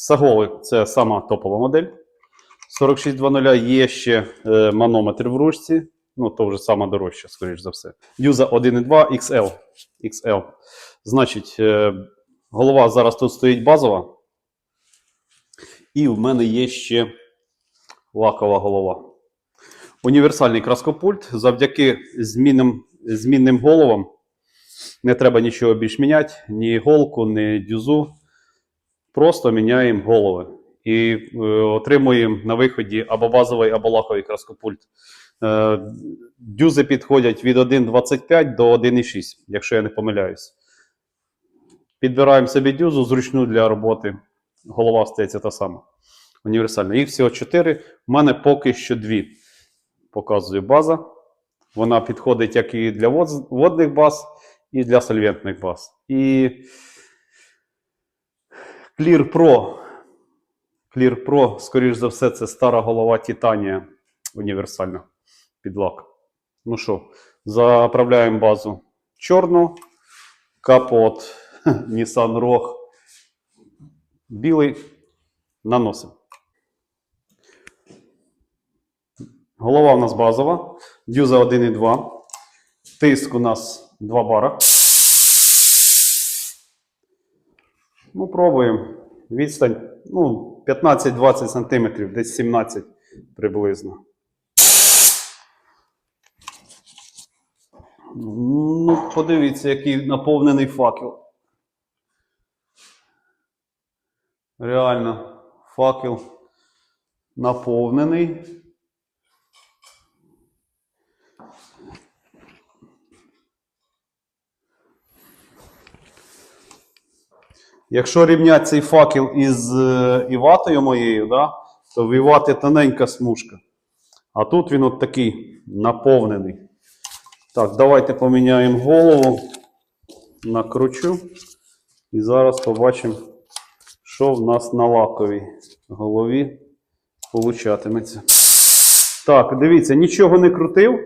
Саголи це сама топова модель. 4620 є ще е, манометр в ручці. Ну, то вже сама дорожча, скоріш за все. Юза 1.2 XL. XL. Значить, е, голова зараз тут стоїть базова. І в мене є ще лакова голова. Універсальний краскопульт. Завдяки змінним, змінним головам не треба нічого більш міняти, ні голку, ні дюзу. Просто міняємо голови. І е, отримуємо на виході або базовий, або лаковий краскопульт. Е, дюзи підходять від 1,25 до 1,6, якщо я не помиляюсь. Підбираємо собі дюзу зручну для роботи. Голова стається та сама. Універсальна. Їх всього 4. У мене поки що дві. Показую база. Вона підходить як і для водних баз, і для сольвентних баз. І Clear Pro. Clear Pro, скоріш за все, це стара голова Титанія універсальна під лак. Ну що, заправляємо базу чорну, капот Nissan Rogue білий. Наносимо. Голова у нас базова. Дюза 1,2. Тиск у нас 2 бара. Ну, пробуємо. Відстань ну, 15-20 см, десь 17 приблизно. Ну, подивіться, який наповнений факел. Реально, факел наповнений. Якщо рівняти цей факел із е, іватою моєю, да, то в івати тоненька смужка. А тут він от такий наповнений. Так, давайте поміняємо голову. Накручу. І зараз побачимо, що в нас на лаковій голові получатиметься. Так, дивіться, нічого не крутив.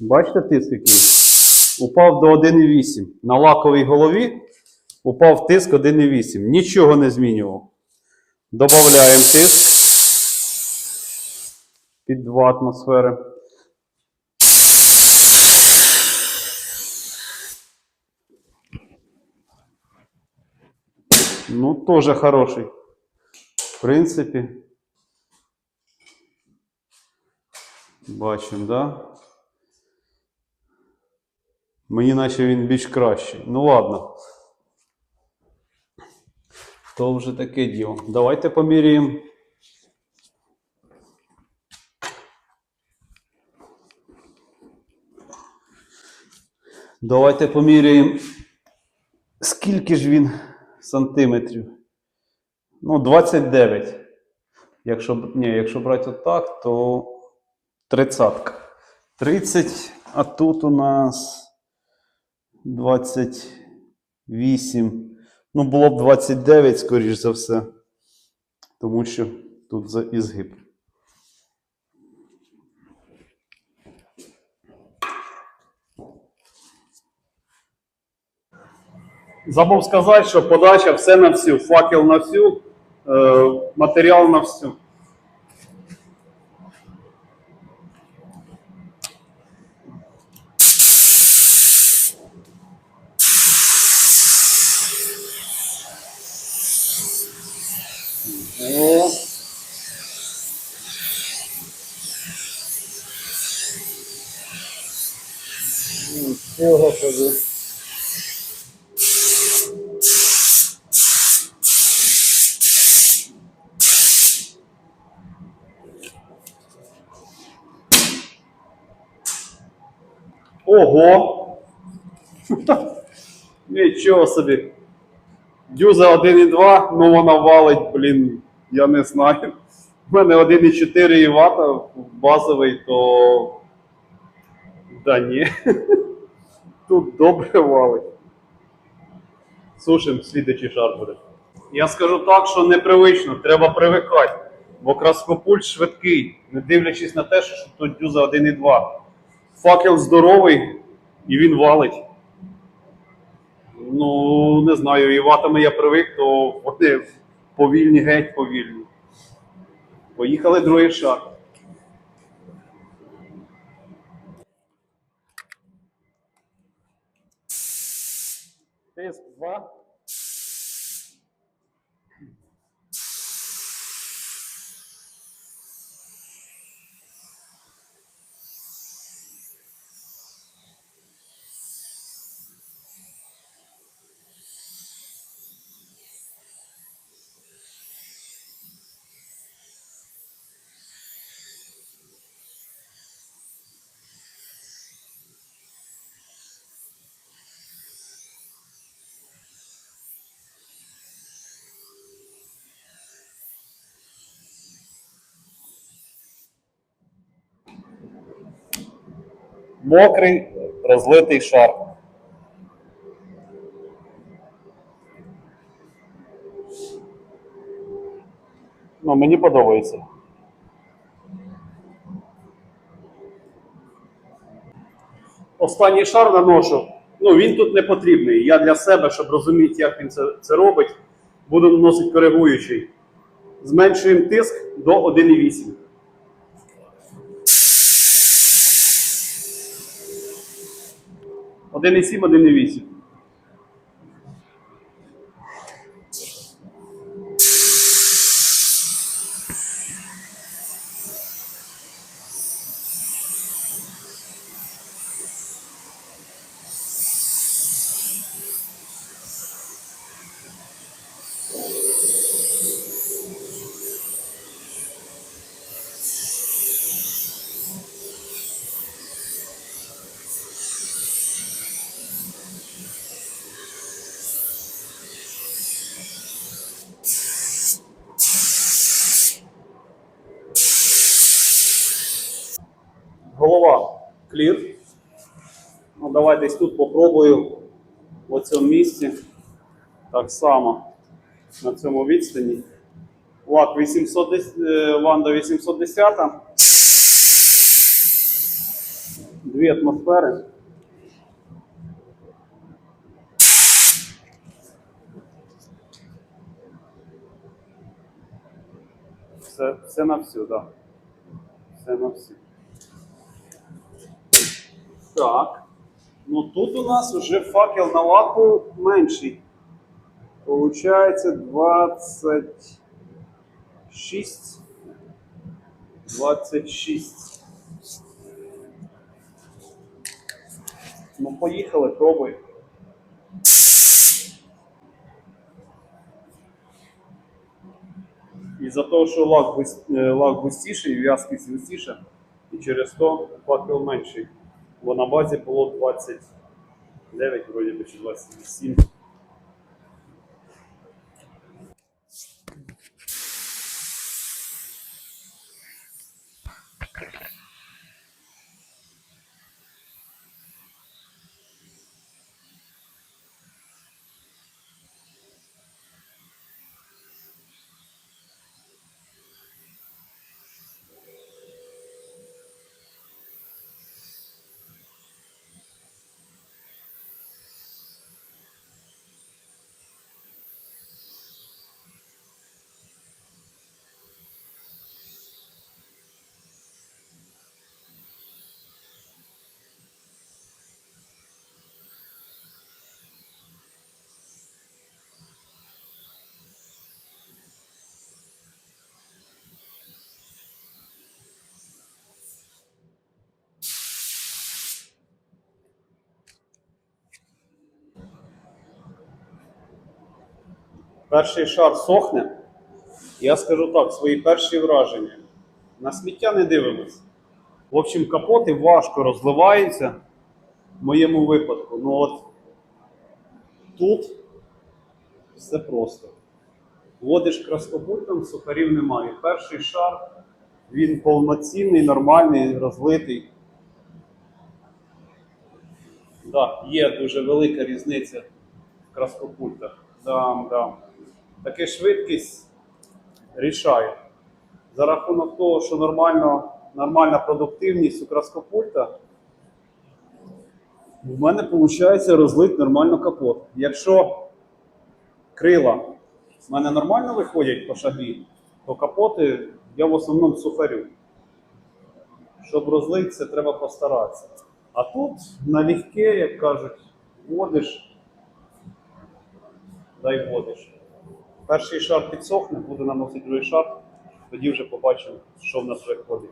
Бачите тиск який? Упав до 1,8. На лаковій голові упав тиск 1,8. Нічого не змінював. Добавляємо тиск під 2 атмосфери. Ну, тоже хороший. В принципі. Бачимо, да? Мені наче він більш кращий. Ну ладно. То вже таке діло. Давайте поміряємо. Давайте поміряємо. Скільки ж він сантиметрів? Ну, 29. Якщо, ні, якщо брати отак, то 30. 30, а тут у нас 28. Ну, було б 29, скоріш за все. Тому що тут за ізгиб. Забув сказати, що подача все на всю, факел на всю, е, матеріал на всю. О. Нічого собі. Ого! Нічого собі. Дюза 1,2, ну вона валить, блін, я не знаю. У мене 1,4 Вт базовий, то. Да ні. Тут добре валить. Сушим, слідчий шар буде. Я скажу так, що непривично, треба привикати. Бо краскопульт швидкий, не дивлячись на те, що тут дюза 1,2. Факел здоровий і він валить. Ну, не знаю, і ватами я привик, то вони повільні, геть повільні. Поїхали другий шар. Тиск 2. Мокрий розлитий шар. Ну, мені подобається. Останній шар наношу. Ну, він тут не потрібний. Я для себе, щоб розуміти, як він це, це робить, буду наносити коригуючий. Зменшуємо тиск до 1,8. 1,7, 1,8. Давай десь тут попробую в цьому місці. Так само на цьому відстані. Лак 810, е, Ванда 810. Дві атмосфери. Все, все на всю, так. Да. Все на всю. Так. Ну тут у нас вже факел на лаку менший. Получається 26. 26. Ну, поїхали, пробуй. І за того, що лак, лак густіший, в'язкість густіша, і через то факел менший. Бо на базі було 29, вроді би, чи 27. Перший шар сохне. Я скажу так, свої перші враження. На сміття не дивимось. В общем, капоти важко розливаються в моєму випадку. Ну от тут все просто. Вводиш краскопультом, сухарів немає. Перший шар, він повноцінний, нормальний, розлитий. Так, є дуже велика різниця в краскопультах. Да, да. Таке швидкість рішає. За рахунок того, що нормально, нормальна продуктивність у краскопульта, в мене виходить розлить нормально капот. Якщо крила в мене нормально виходять по шагі, то капоти я в основному сухарю. Щоб розлити, це треба постаратися. А тут налегке, як кажуть, водиш, дай водиш. Перший шар підсохне, буде наносити другий шар, тоді вже побачимо, що в нас виходить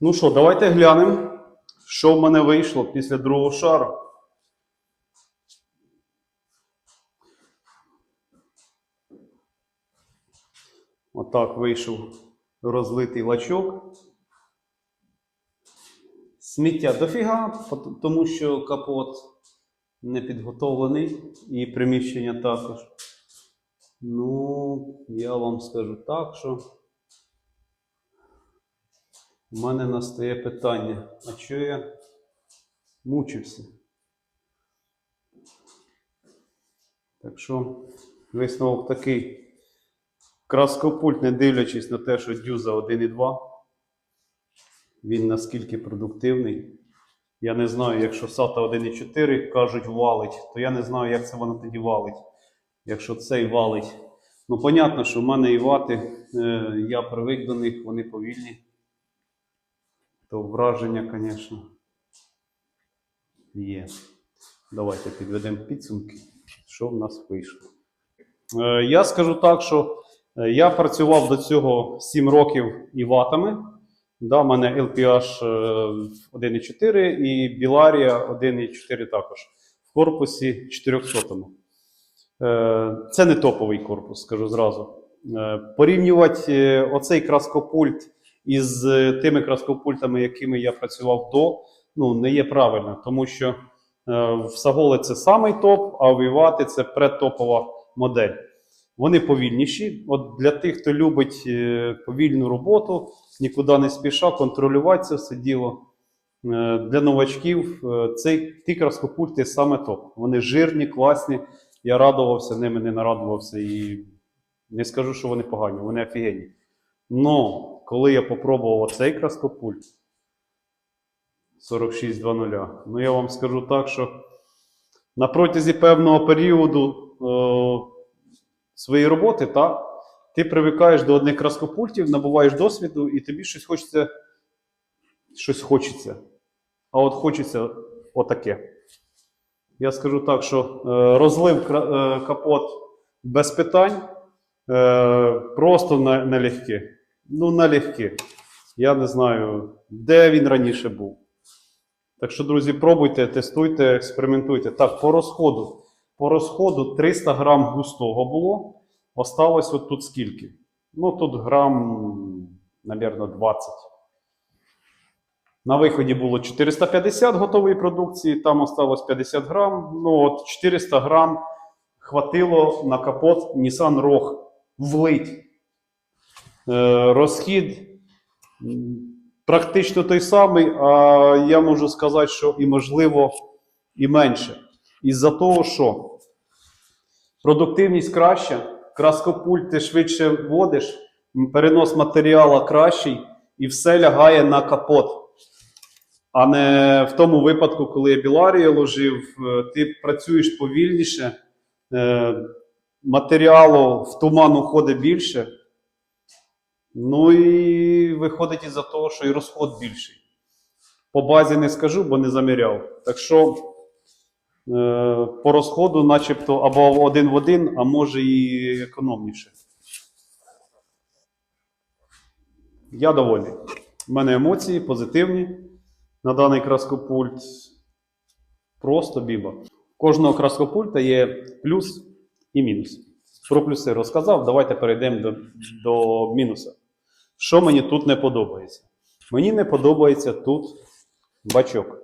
Ну що, давайте глянемо, що в мене вийшло після другого шару. Отак вийшов розлитий лачок. Сміття дофіга, тому що капот не підготовлений і приміщення також. Ну, я вам скажу так, що у мене настає питання, а чого я мучився? Так що висновок такий. Краскопульт, не дивлячись на те, що дюза 1,2, він наскільки продуктивний. Я не знаю, якщо SATA 1,4 кажуть валить, то я не знаю, як це воно тоді валить. Якщо цей валить. Ну, понятно, що в мене і вати, е, я привик до них, вони повільні. То враження, звісно, є. Давайте підведемо підсумки, що в нас вийшло. Е, Я скажу так, що е, я працював до цього 7 років і ватами. Да, в мене LPH е, 1.4 і Bilaria 1.4 також. В корпусі 400. Е, Це не топовий корпус, скажу зразу. Е, Порівнювати е, оцей краскопульт із е, тими краскопультами, якими я працював до, ну, не є правильно, тому що е, в Саголи це самий топ, а в Івати це предтопова модель. Вони повільніші. От для тих, хто любить е, повільну роботу, нікуди не спіша, контролювати це все діло. Для новачків цей ті краскопульти саме топ. Вони жирні, класні. Я радувався ними, не нарадувався і не скажу, що вони погані, вони офігенні. Но коли я попробував оцей краскопульт 4620, ну я вам скажу так, що на протязі певного періоду е, своєї роботи, та, ти привикаєш до одних краскопультів, набуваєш досвіду, і тобі щось хочеться. Щось хочеться. А от хочеться отаке. Я скажу так, що е, розлив е, капот без питань. Е, просто на, налегке. Ну, налегке. Я не знаю, де він раніше був. Так що, друзі, пробуйте, тестуйте, експериментуйте. Так, по розходу. По розходу 300 грам густого було. Осталось от тут скільки? Ну, тут грам, напевно, 20. На виході було 450 готової продукції, там осталось 50 грам. Ну, от 400 грам хватило на капот Nissan Rogue влить. Е, розхід практично той самий, а я можу сказати, що і можливо і менше. Із-за того, що продуктивність краща, краскопульт ти швидше вводиш, перенос матеріалу кращий і все лягає на капот. А не в тому випадку, коли я біларію ложив, е, ти працюєш повільніше, е, матеріалу в туман уходить більше. Ну і виходить із-за того, що і розход більший. По базі не скажу, бо не заміряв. Так що е, по розходу, начебто, або один в один, а може і економніше. Я довольний. У мене емоції позитивні на даний краскопульт. Просто біба. Кожного краскопульта є плюс і мінус. Про плюси розказав. Давайте перейдемо до, до мінуса. Що мені тут не подобається? Мені не подобається тут бачок.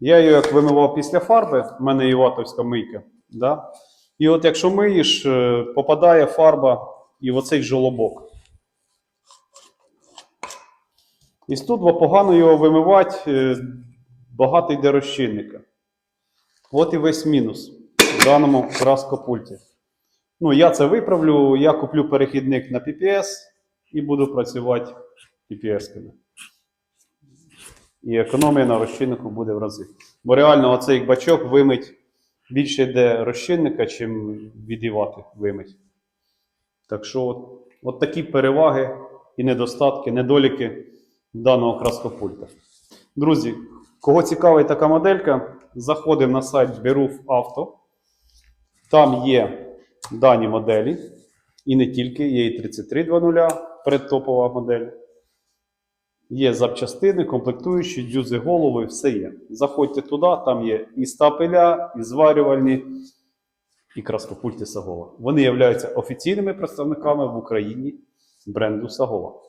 Я його як вимивав після фарби, в мене іватовська мийка. Да? І от якщо миєш, е, попадає фарба і в оцей жолобок. І тут погано його вимивати, е, багато йде розчинника. От і весь мінус в даному краскопульті. Ну, я це виправлю, я куплю перехідник на PPS і буду працювати PPS-ками. І економія на розчиннику буде в рази. Бо реально оцей бачок вимить більше йде розчинника, чим відівати вимить. Так що от, от такі переваги і недостатки, недоліки даного краскопульта. Друзі, кого цікавить така моделька, заходимо на сайт Beruf Auto. Там є дані моделі, і не тільки, є і 3300, предтопова модель. Є запчастини, комплектуючі, дюзи голови, все є. Заходьте туди, там є і стапеля, і зварювальні, і краскопульти Сагова. Вони являються офіційними представниками в Україні бренду Сагова.